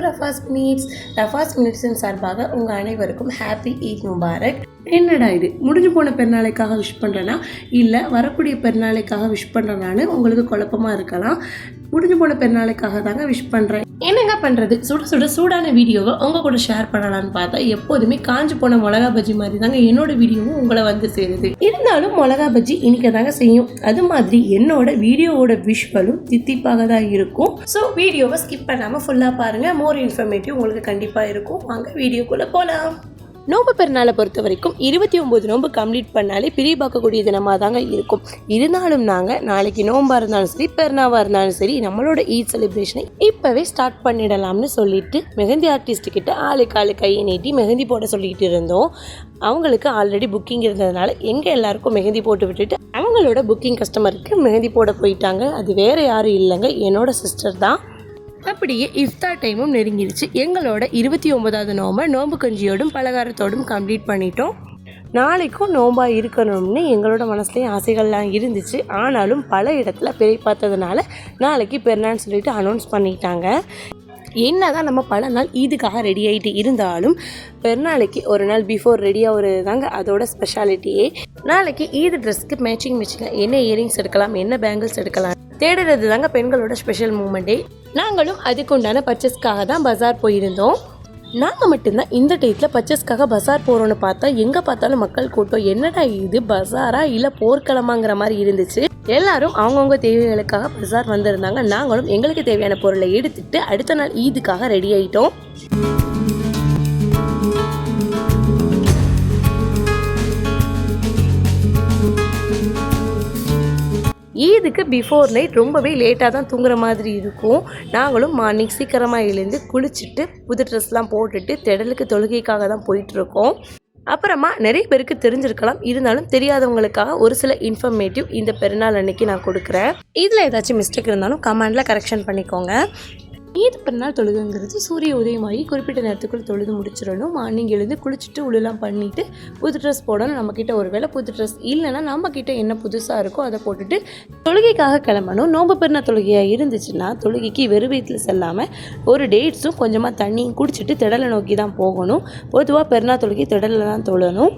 ரஃபாஸ் minutes ரஃபாஸ் மினிட்ஸின் சார்பாக உங்கள் அனைவருக்கும் ஹாப்பி ஈத் முபாரக் என்னடா இது? முடிஞ்சு போன பெருநாளைக்காக விஷ் பண்ணுறேன்னா இல்லை வரக்கூடிய பெருநாளைக்காக விஷ் பண்ணுறேனான்னு உங்களுக்கு குழப்பமாக இருக்கலாம். முடிஞ்சு போன பெருநாளைக்காக தாங்க விஷ் பண்ணுறேன் என்னங்க பண்ணுறது சுட சுட சூடான வீடியோவை உங்கள் கூட ஷேர் பண்ணலான்னு பார்த்தா எப்போதுமே காஞ்சு போன மிளகா பஜ்ஜி மாதிரி தாங்க என்னோட வீடியோவும் உங்களை வந்து சேருது. இருந்தாலும் மிளகா பஜ்ஜி இனிக்க தாங்க செய்யும். அது மாதிரி என்னோட வீடியோவோட விஷுவலும் தித்திப்பாக தான் இருக்கும். ஸோ வீடியோவை ஸ்கிப் பண்ணாமல் ஃபுல்லாக பாருங்கள் மோர் இன்ஃபர்மேட்டிவ் உங்களுக்கு கண்டிப்பாக இருக்கும். வாங்க வீடியோக்குள்ளே போகலாம் நோம்பு பெருநாளை பொறுத்த வரைக்கும் இருபத்தி ஒம்பது நோன்பு கம்ப்ளீட் பண்ணாலே பிரி பார்க்கக்கூடிய தினமாக தாங்க இருக்கும். இருந்தாலும் நாங்கள் நாளைக்கு நோம்பாக இருந்தாலும் சரி பெருநாவாக இருந்தாலும் சரி நம்மளோட ஈத் செலிப்ரேஷனை இப்போவே ஸ்டார்ட் பண்ணிடலாம்னு சொல்லிட்டு மெஹந்தி ஆர்டிஸ்ட் கிட்ட ஆளுக்கு ஆளு கையை நீட்டி மெஹந்தி போட சொல்லிக்கிட்டு இருந்தோம். அவங்களுக்கு ஆல்ரெடி புக்கிங் இருந்ததுனால எங்கள் எல்லாருக்கும் மெஹந்தி போட்டு விட்டுட்டு அவங்களோட புக்கிங் கஸ்டமருக்கு மெஹந்தி போட போயிட்டாங்க. அது வேறு யாரும் இல்லைங்க. என்னோட சிஸ்டர் தான். அப்படியே இஃப்தார் டைமும் நெருங்கிடுச்சு எங்களோட இருபத்தி ஒன்பதாவது நோம்பை நோம்பு கஞ்சியோடும் பலகாரத்தோடும் கம்ப்ளீட் பண்ணிட்டோம். நாளைக்கும் நோம்பாக இருக்கணும்னு எங்களோட மனசுலேயும் ஆசைகள்லாம் இருந்துச்சு. ஆனாலும் பல இடத்துல பிறை பார்த்ததுனால நாளைக்கு பெருநாள்னு சொல்லிட்டு அனௌன்ஸ் பண்ணிட்டாங்க. என்னதான் நம்ம பல நாள் ஈதுக்காக ரெடி ஆகிட்டு இருந்தாலும் பெருநாளைக்கு ஒரு நாள் பிஃபோர் ரெடியாக ஒரு தாங்க அதோட ஸ்பெஷாலிட்டியே நாளைக்கு ஈது ட்ரெஸ்க்கு மேட்சிங் மேட்சிங்காக என்ன இயரிங்ஸ் எடுக்கலாம் என்ன பேங்கிள்ஸ் எடுக்கலாம் தேடுறது தாங்க பெண்களோட ஸ்பெஷல் மூமெண்ட்டே நாங்களும் அதுக்குண்டான பர்ச்சேஸ்க்காக தான் பஜார் போயிருந்தோம். நாங்கள் மட்டும்தான் இந்த டேட்டில் பர்ச்சேஸ்க்காக பஜார் போகிறோன்னு பார்த்தா எங்கே பார்த்தாலும் மக்கள் கூட்டம் என்னடா இது பஜாரா இல்லை போர்க்களமாங்கிற மாதிரி இருந்துச்சு? எல்லாரும் அவங்கவுங்க தேவைகளுக்காக பஜார் வந்திருந்தாங்க. நாங்களும் எங்களுக்கு தேவையான பொருளை எடுத்துட்டு அடுத்த நாள் ஈதுக்காக ரெடி ஆயிட்டோம். ஈதுக்கு பிஃபோர் நைட் ரொம்பவே லேட்டாக தான் தூங்குற மாதிரி இருக்கும். நாங்களும் மார்னிங் சீக்கிரமாக எழுந்து குளிச்சுட்டு புது ட்ரெஸ்லாம் போட்டுட்டு திடலுக்கு தொழுகைக்காக தான் போயிட்டுருக்கோம். அப்புறமா நிறைய பேருக்கு தெரிஞ்சிருக்கலாம். இருந்தாலும் தெரியாதவங்களுக்காக ஒரு சில இன்ஃபர்மேட்டிவ் இந்த பெருநாள் அன்னைக்கு நான் கொடுக்குறேன். இதில் ஏதாச்சும் மிஸ்டேக் இருந்தாலும் கமெண்டில் கரெக்ஷன் பண்ணிக்கோங்க. ஈத் பெருநாள் தொழுகுங்கிறது சூரிய உதயமாகி குறிப்பிட்ட நேரத்துக்குள்ள தொழுது முடிச்சிடணும். மார்னிங் எழுந்து குளிச்சுட்டு உளுலாம் பண்ணிட்டு புது ட்ரெஸ் போடணும். நம்மக்கிட்ட ஒரு வேளை புது ட்ரெஸ் இல்லைன்னா நம்மக்கிட்ட என்ன புதுசாக இருக்கோ அதை போட்டுட்டு தொழுகைக்காக கிளம்பணும். நோம்பு பெருநாள் தொழுகையாக இருந்துச்சுன்னா தொழுகைக்கு வெறும் வயிற்றில் செல்லாமல் ஒரு டேட்ஸும் கொஞ்சமாக தண்ணியும் குடிச்சிட்டு திடலை நோக்கி தான் போகணும். பொதுவாக பெருநாள் தொழுகை திடலில் தான் தொழணும்.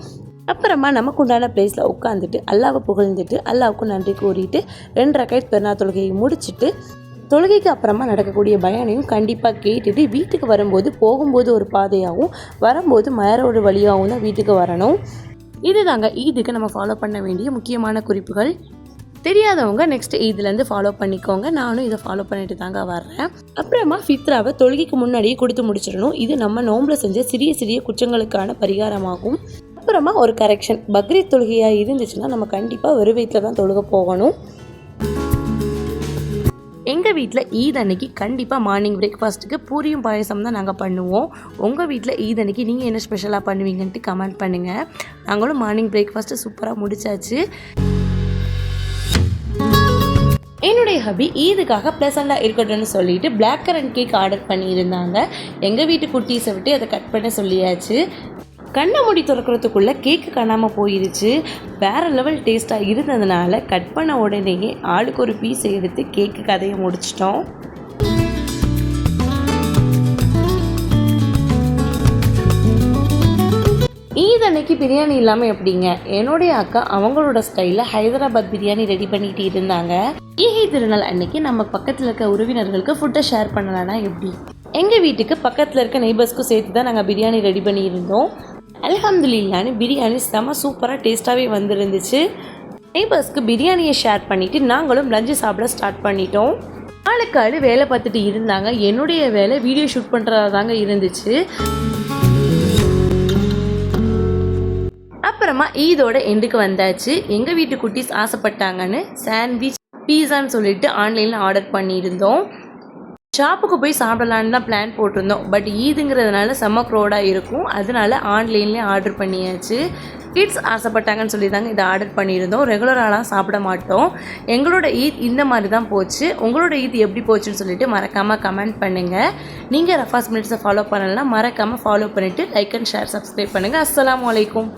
அப்புறமா நமக்கு உண்டான பிளேஸில் உட்காந்துட்டு அல்லாவை புகழ்ந்துட்டு அல்லாவுக்கும் நன்றி கூறிட்டு ரெண்டு ரக்கைட் பெருநாள் தொழுகையை முடிச்சுட்டு தொழுகைக்கு அப்புறமா நடக்கக்கூடிய பயானையும் கண்டிப்பாக கேட்டுட்டு வீட்டுக்கு வரும்போது போகும்போது ஒரு பாதையாகவும் வரும்போது மயரோட வழியாகவும் தான் வீட்டுக்கு வரணும். இதுதாங்க ஈதுக்கு நம்ம ஃபாலோ பண்ண வேண்டிய முக்கியமான குறிப்புகள். தெரியாதவங்க நெக்ஸ்ட் இதுலேருந்து ஃபாலோ பண்ணிக்கோங்க. நானும் இதை ஃபாலோ பண்ணிட்டு தாங்க வர்றேன். அப்புறமா ஃபித்ராவை தொழுகைக்கு முன்னாடியே கொடுத்து முடிச்சிடணும். இது நம்ம நோம்பில் செஞ்ச சிறிய சிறிய குற்றங்களுக்கான பரிகாரமாகும். அப்புறமா ஒரு கரெக்ஷன் பக்ரீத் தொழுகையாக இருந்துச்சுன்னா நம்ம கண்டிப்பாக வெறும் வீட்டில் தான் தொழுக போகணும். எங்கள் வீட்டில் ஈத் அன்னைக்கு கண்டிப்பாக மார்னிங் பிரேக்ஃபாஸ்ட்டுக்கு பூரியும் பாயசம் தான் நாங்கள் பண்ணுவோம். உங்கள் வீட்டில் ஈத் அன்னைக்கு நீங்கள் என்ன ஸ்பெஷலாக பண்ணுவீங்கன்ட்டு கமெண்ட் பண்ணுங்கள் நாங்களும் மார்னிங் பிரேக்ஃபாஸ்ட்டு சூப்பராக முடிச்சாச்சு. என்னுடைய ஹபி ஈதுக்காக ப்ளசண்டாக இருக்கட்டும்னு சொல்லிட்டு பிளாக் கரண்ட் கேக் ஆர்டர் பண்ணியிருந்தாங்க. எங்கள் வீட்டு குட்டீஸை விட்டு அதை கட் பண்ண சொல்லியாச்சு. கண்ணை மூடி திறக்கிறதுக்குள்ளே கேக்கு காணாமல் போயிருச்சு. வேறு லெவல் டேஸ்ட்டாக இருந்ததுனால கட் பண்ண உடனேயே ஆளுக்கு ஒரு பீஸ் எடுத்து கேக்கு கதையை முடிச்சிட்டோம். ஈத் அன்னைக்கு பிரியாணி இல்லாமல் எப்படிங்க? என்னுடைய அக்கா அவங்களோட ஸ்டைலில் ஹைதராபாத் பிரியாணி ரெடி பண்ணிட்டு இருந்தாங்க. ஈகை திருநாள் அன்னைக்கு நம்ம பக்கத்தில் இருக்க உறவினர்களுக்கு ஃபுட்டை ஷேர் பண்ணலான்னா எப்படி? எங்கள் வீட்டுக்கு பக்கத்தில் இருக்க நெய்பர்ஸ்க்கும் சேர்த்து தான் நாங்கள் பிரியாணி ரெடி பண்ணியிருந்தோம். அல்ஹம்துலில்லான்னு பிரியாணி செம சூப்பராக டேஸ்ட்டாகவே வந்துருந்துச்சு. நெய்பர்ஸ்க்கு பிரியாணியை ஷேர் பண்ணிவிட்டு நாங்களும் லஞ்சு சாப்பிட ஸ்டார்ட் பண்ணிட்டோம். ஆளுக்கு ஆள் வேலை பார்த்துட்டு இருந்தாங்க. என்னுடைய வேலை வீடியோ ஷூட் பண்ணுறதா தாங்க இருந்துச்சு. அப்புறமா ஈதோட எண்டுக்கு வந்தாச்சு. எங்கள் வீட்டு குட்டீஸ் ஆசைப்பட்டாங்கன்னு சாண்ட்விச் பீஸான்னு சொல்லிட்டு ஆன்லைனில் ஆர்டர் பண்ணியிருந்தோம். ஷாப்புக்கு போய் சாப்பிடலான்னு தான் பிளான் போட்டிருந்தோம். பட் ஈதுங்கிறதுனால செம்ம க்ரோடாக இருக்கும். அதனால ஆன்லைன்லேயே ஆர்டர் பண்ணியாச்சு. கிட்ஸ் ஆசைப்பட்டாங்கன்னு சொல்லி தாங்க இதை ஆர்டர் பண்ணியிருந்தோம். ரெகுலராலாம் சாப்பிட மாட்டோம். எங்களோட ஈத் இந்த மாதிரி தான் போச்சு. உங்களோட ஈத் எப்படி போச்சுன்னு சொல்லிட்டு மறக்காமல் கமெண்ட் பண்ணுங்கள் நீங்கள் ரஃபாஸ் மினிட்ஸை ஃபாலோ பண்ணலாம் மறக்காமல் ஃபாலோ பண்ணிவிட்டு லைக் அண்ட் ஷேர் சப்ஸ்கிரைப் பண்ணுங்கள் அஸ்லாம் வலைக்கும்